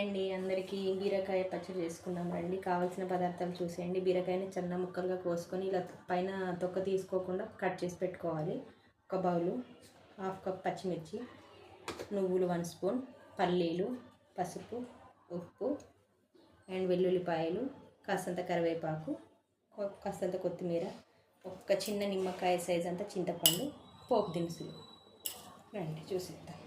అండి అందరికీ బీరకాయ పచ్చడి చేసుకున్నాం రండి కావాల్సిన పదార్థాలు చూసేయండి. బీరకాయని చిన్న ముక్కలుగా కోసుకొని ఇలా పైన తొక్క తీసుకోకుండా కట్ చేసి పెట్టుకోవాలి. ఒక బౌలు హాఫ్ కప్ పచ్చిమిర్చి నువ్వులు వన్ స్పూన్ పల్లీలు పసుపు ఉప్పు అండ్ వెల్లుల్లిపాయలు కాస్తంత కరివేపాకు కాసంత కాస్తంత కొత్తిమీర ఒక్క చిన్న నిమ్మకాయ సైజ్ అంతా చింతపండు పోపు దినుసులు. రండి చూసిద్దాం.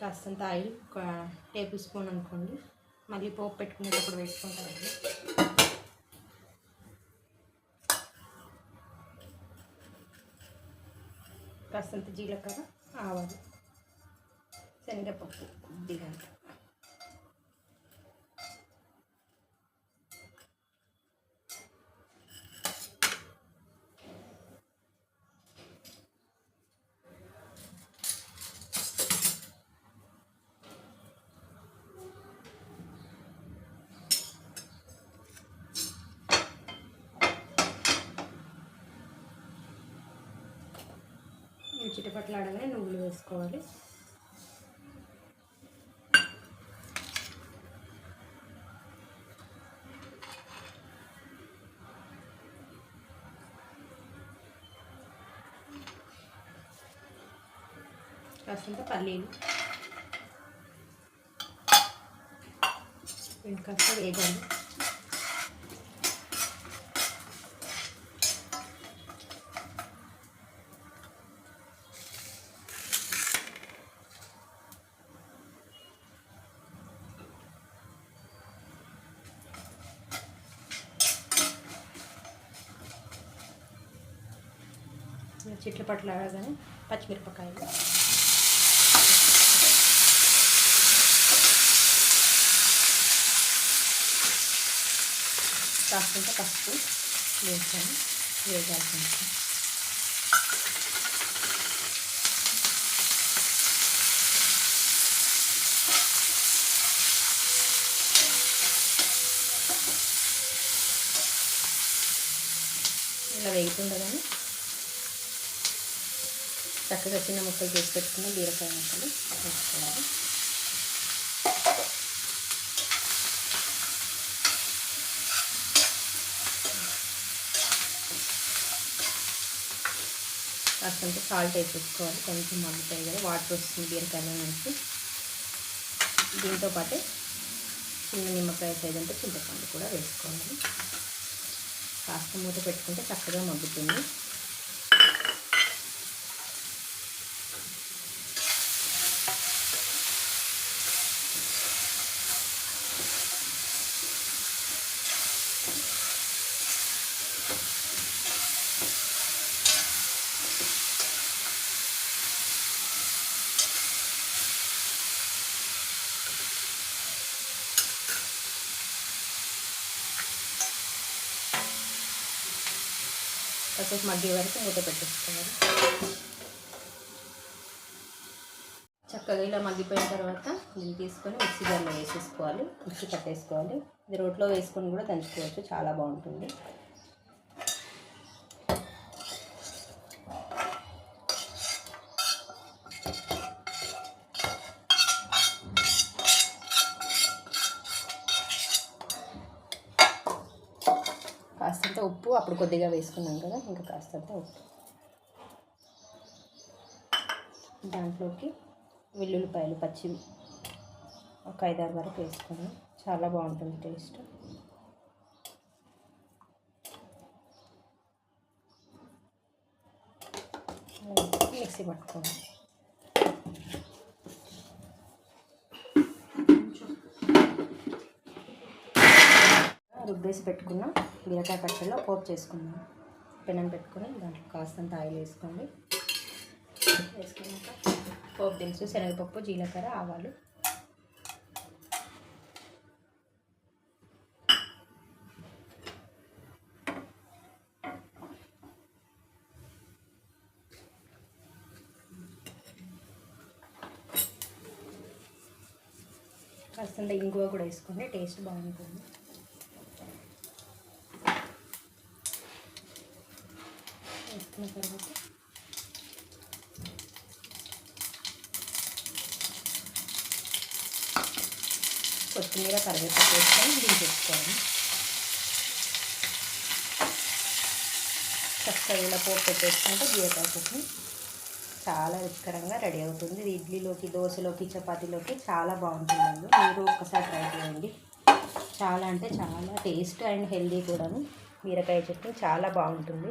కాస్తంత ఆయిల్ ఒక టేబుల్ స్పూన్ అనుకోండి. మళ్ళీ పోపు పెట్టుకునేటప్పుడు వేసుకుంటారండి కాస్తంత జీలకర్ర ఆవాలు శనగపప్పు కొద్దిగా చిటపట్లాడగానే నువ్వులు వేసుకోవాలి. కాస్తంత పల్లీలు. వీటి కాస్త వేగాలి చిట్ల పట్ల ఆడగానే పచ్చిమిరపకాయలు. కాస్తంత పసుపు వేసాను వేగాలి ఇలా వేగుతుండగానే చక్కగా చిన్న ముక్కలు చేసి పెట్టుకున్న బీరకాయ ముక్కలు వేసుకోవాలి. కాస్తంత సాల్ట్ వేసేసుకోవాలి. కొంచెం మగ్గుతాయి కదా వాటర్ వస్తుంది బీరకాయలో నుంచి. దీంతో పాటే చిన్న నిమ్మకాయ సైజ్ అంటే చింతపండు కూడా వేసుకోవాలి. కాస్త మూత పెట్టుకుంటే చక్కగా మగ్గుతుంది. కాసేపు మగ్గే వరకు మూత పెట్టేసుకోవాలి. చక్కగా ఇలా మగ్గిపోయిన తర్వాత దీన్ని తీసుకొని మిక్సీ జార్లో వేసేసుకోవాలి. మిక్సీ పట్టేసుకోవాలి. ఇది రోట్లో వేసుకొని కూడా దంచుకోవచ్చు. చాలా బాగుంటుంది కాస్తంత ఉప్పు అప్పుడు కొద్దిగా వేసుకున్నాం కదా ఇంకా కాస్త ఉప్పు. దాంట్లోకి వెల్లుల్లిపాయలు పచ్చి ఒక ఐదారు వరకు వేసుకుని చాలా బాగుంటుంది టేస్ట్. మిక్సీ పట్టుకోండి రుబ్బేసి పెట్టుకున్న. బీరకాయ పచ్చడిలో పోపు చేసుకున్నాం. పెనం పెట్టుకొని దాంట్లో కాస్తంత ఆయిల్ వేసుకోండి. వేసుకున్నాక పోపు దినుసు శనగపప్పు జీలకర్ర ఆవాలు. కాస్తంత ఇంగువ కూడా వేసుకోండి. టేస్ట్ బాగుంటుంది. వేసుకున్న తర్వాత కొత్తిమీర కరివేపాకు వేసుకొని దించేసుకోవాలి చక్కగా పోపు పెట్టేసుకుంటే జీలకాకుకి చాలా రుచికరంగా రెడీ అవుతుంది. ఇడ్లీలోకి దోశలోకి చపాతీలోకి చాలా బాగుంటుందండి మీరు ఒక్కసారి ట్రై చేయండి. చాలా అంటే చాలా టేస్ట్ అండ్ హెల్దీ కూడాను. బీరకాయ చట్నీ చాలా బాగుంటుంది.